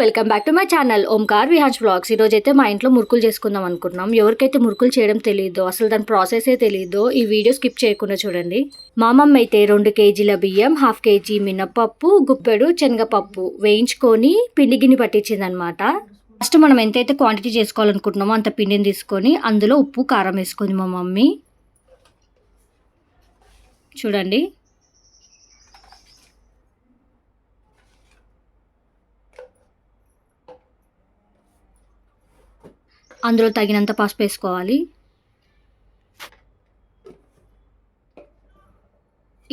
Welcome back to my channel. Omkar Vihaj vlogs. ఈరోజు అయితే మా ఇంట్లో మురుకులు చేసుకుందాం అనుకుంటున్నాం. ఎవరికైతే మురుకులు చేయడం తెలియదో అసలు దాని ప్రాసెసే తెలియదో ఈ వీడియో స్కిప్ చేయకుండా చూడండి. మా మమ్మ అయితే రెండు కేజీల బియ్యం హాఫ్ కేజీ మినపప్పు గుప్పెడు శనగపప్పు వేయించుకొని పిండి గిన్నె పట్టించింది అనమాట ఫస్ట్ మనం ఎంతైతే క్వాంటిటీ చేసుకోవాలనుకుంటున్నామో అంత పిండిని తీసుకొని అందులో ఉప్పు కారం వేసుకుంది మా మమ్మీ. చూడండి. అందులో తగినంత పసుపు వేసుకోవాలి.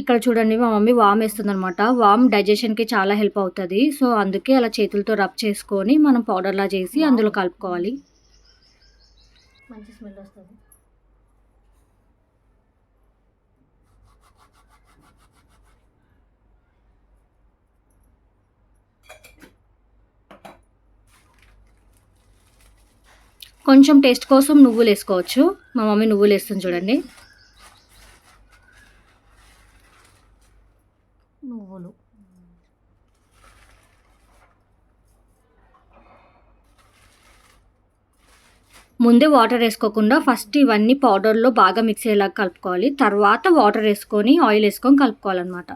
ఇక్కడ చూడండి మా మమ్మీ వామ్ వేస్తుంది అనమాట వామ్ డైజెషన్కి చాలా హెల్ప్ అవుతుంది. సో అందుకే అలా చేతులతో రబ్ చేసుకొని మనం పౌడర్లా చేసి అందులో కలుపుకోవాలి. మంచి స్మెల్ వస్తుంది. కొంచెం టేస్ట్ కోసం నువ్వులు వేసుకోవచ్చు. మా మమ్మీ నువ్వులు వేస్తుంది చూడండి. నువ్వులు. ముందే వాటర్ వేసుకోకుండా ఫస్ట్ ఇవన్నీ పౌడర్లో బాగా మిక్స్ అయ్యేలాగా కలుపుకోవాలి. తర్వాత వాటర్ వేసుకొని ఆయిల్ వేసుకొని కలుపుకోవాలన్నమాట.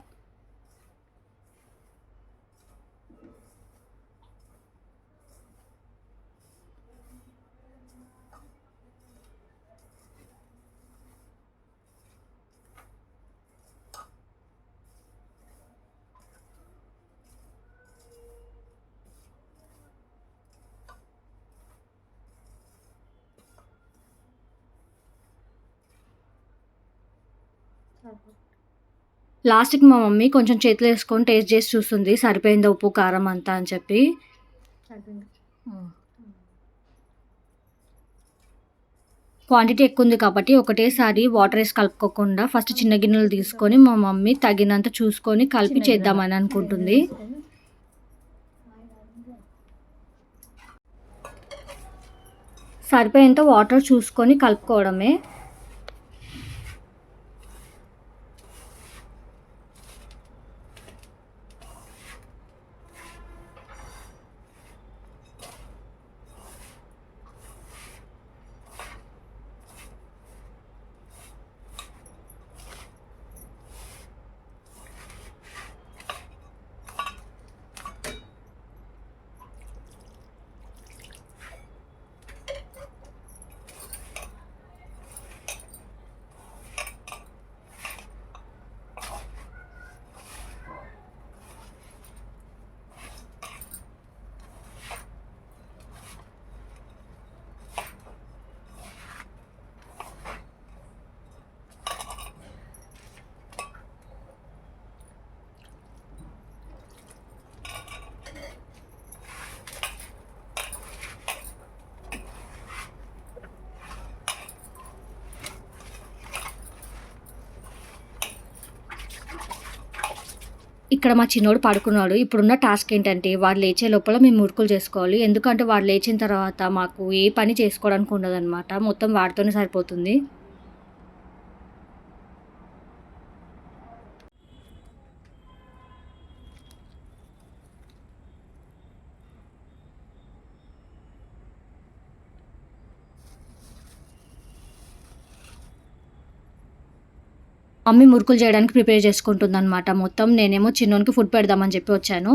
లాస్ట్కి మా మమ్మీ కొంచెం చేతిలో వేసుకొని టేస్ట్ చేసి చూస్తుంది. సరిపోయిందా ఉప్పు కారం అంతా అని చెప్పి. క్వాంటిటీ ఎక్కువ ఉంది కాబట్టి ఒకటేసారి వాటర్ వేసి కలుపుకోకుండా ఫస్ట్ చిన్న గిన్నెలు తీసుకొని మా మమ్మీ తగినంత చూసుకొని కలిపి చేద్దామని అనుకుంటుంది. సరిపోయేంత వాటర్ చూసుకొని కలుపుకోవడమే. ఇక్కడ మా చిన్నోడు పడుకున్నాడు. ఇప్పుడున్న టాస్క్ ఏంటంటే వాడు లేచే లోపల మేము మురుకులు చేసుకోవాలి. ఎందుకంటే వాడు లేచిన తర్వాత మాకు ఏ పని చేసుకోవడానికి ఉండదన్నమాట. మొత్తం వాడితోనే సరిపోతుంది. మమ్మీ మురుకులు చేయడానికి ప్రిపేర్ చేసుకుంటుంది అనమాట మొత్తం నేనేమో చిన్నోనికి ఫుడ్ పెడదామని చెప్పి వచ్చాను.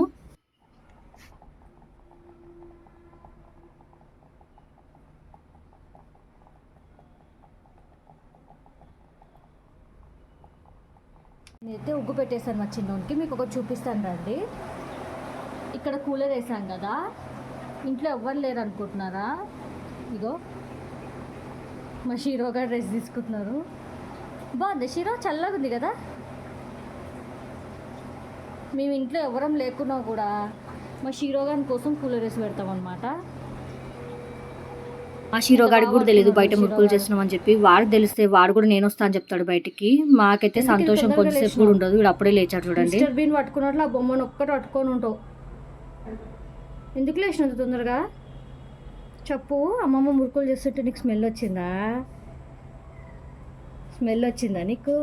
నేనైతే ఉగ్గు పెట్టేశాను మా చిన్నోనికి. మీకు ఒకటి చూపిస్తాను రండి. ఇక్కడ కూలర్ వేసాం కదా. ఇంట్లో ఎవ్వరు లేరు అనుకుంటున్నారా ఇగో మా షీరో గారు డ్రెస్ తీసుకుంటున్నారు. బాగుంది. షీరో చల్లగా ఉంది కదా? మేము ఇంట్లో ఎవరం లేకున్నా కూడా మా షీరో గారి కోసం కూలర్ వేసి పెడతాం అనమాట ఆ షీరో గారికి కూడా తెలియదు బయట మురుకులు చేస్తున్నాం అని చెప్పి. వాడికి తెలిస్తే వాడు కూడా నేను వస్తా అని చెప్తాడు బయటికి. మాకైతే సంతోషం కొద్దిసేపు కూడా ఉండదు. వీడు అప్పుడే లేచాడు చూడండి. బీన్ పట్టుకున్నట్లు ఆ బొమ్మను ఒక్కటి పట్టుకొని ఉంటావు. ఎందుకు లేచినంత తొందరగా? చెప్పు అమ్మమ్మ మురుకులు చేస్తుంటే నీకు స్మెల్ వచ్చిందా? స్మెల్ వచ్చిందా నీకు?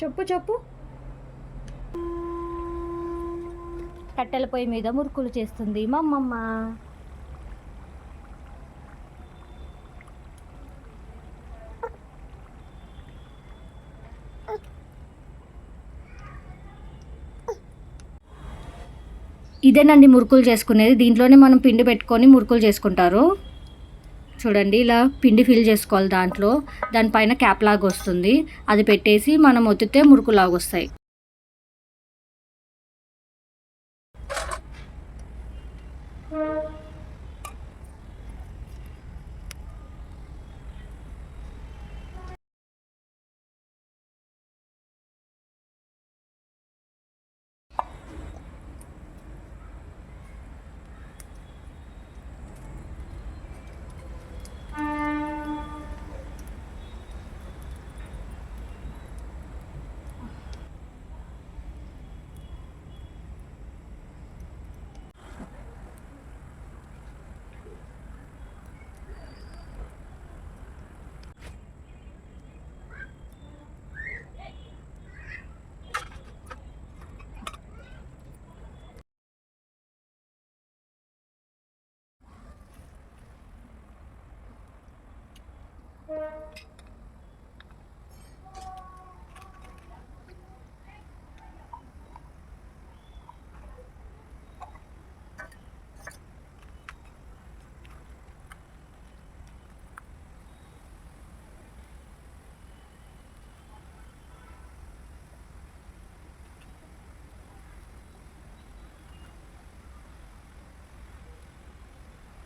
చెప్పు చెప్పు. కట్టెల పొయ్యి మీద మురుకులు చేస్తుంది. మా అమ్మమ్మ ఇదేనండి మురుకులు చేసుకునేది. దీంట్లోనే మనం పిండి పెట్టుకొని మురుకులు చేసుకుంటారు. చూడండి ఇలా పిండి ఫిల్ చేసుకోవాలి దాంట్లో. దానిపైన క్యాప్ లాగా వస్తుంది. అది పెట్టేసి మనం ఒత్తితే మురుకు లాగా వస్తాయి.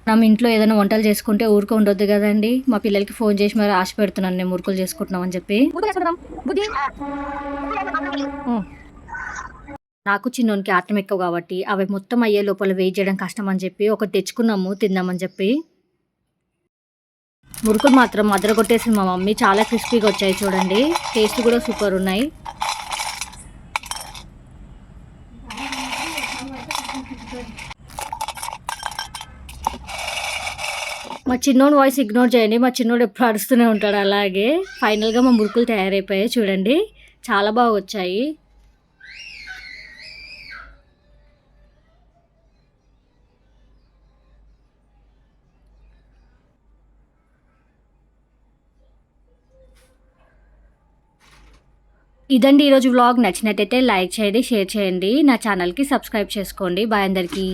మనం ఇంట్లో ఏదైనా వంటలు చేసుకుంటే ఊరికే ఉండొద్దు కదండి. మా పిల్లలకి ఫోన్ చేసి మరి ఆశ పెడుతున్నాను నేను మురుకులు చేసుకుంటున్నాం అని చెప్పి. నాకు చిన్నోనికి ఆటం ఎక్కువ కాబట్టి అవి మొత్తం అయ్యే లోపల వెయిట్ చేయడం కష్టం అని చెప్పి ఒకటి తెచ్చుకున్నాము తిందామని చెప్పి. మురుకులు మాత్రం అదరగొట్టేసింది మా మమ్మీ. చాలా క్రిస్పీగా వచ్చాయి చూడండి. టేస్ట్ కూడా సూపర్ ఉన్నాయి. మా చిన్నోడు వాయిస్ ఇగ్నోర్ చేయండి. మా చిన్నోడు ఎప్పుడు అడుస్తూనే ఉంటాడు. అలాగే ఫైనల్గా మా మురుకులు తయారైపోయాయి. చూడండి. చాలా బాగా వచ్చాయి. ఇదండి ఈరోజు వ్లాగ్ నచ్చినట్టయితే లైక్ చేయండి షేర్ చేయండి. నా ఛానల్కి సబ్స్క్రైబ్ చేసుకోండి. బాయ్ అందరికీ.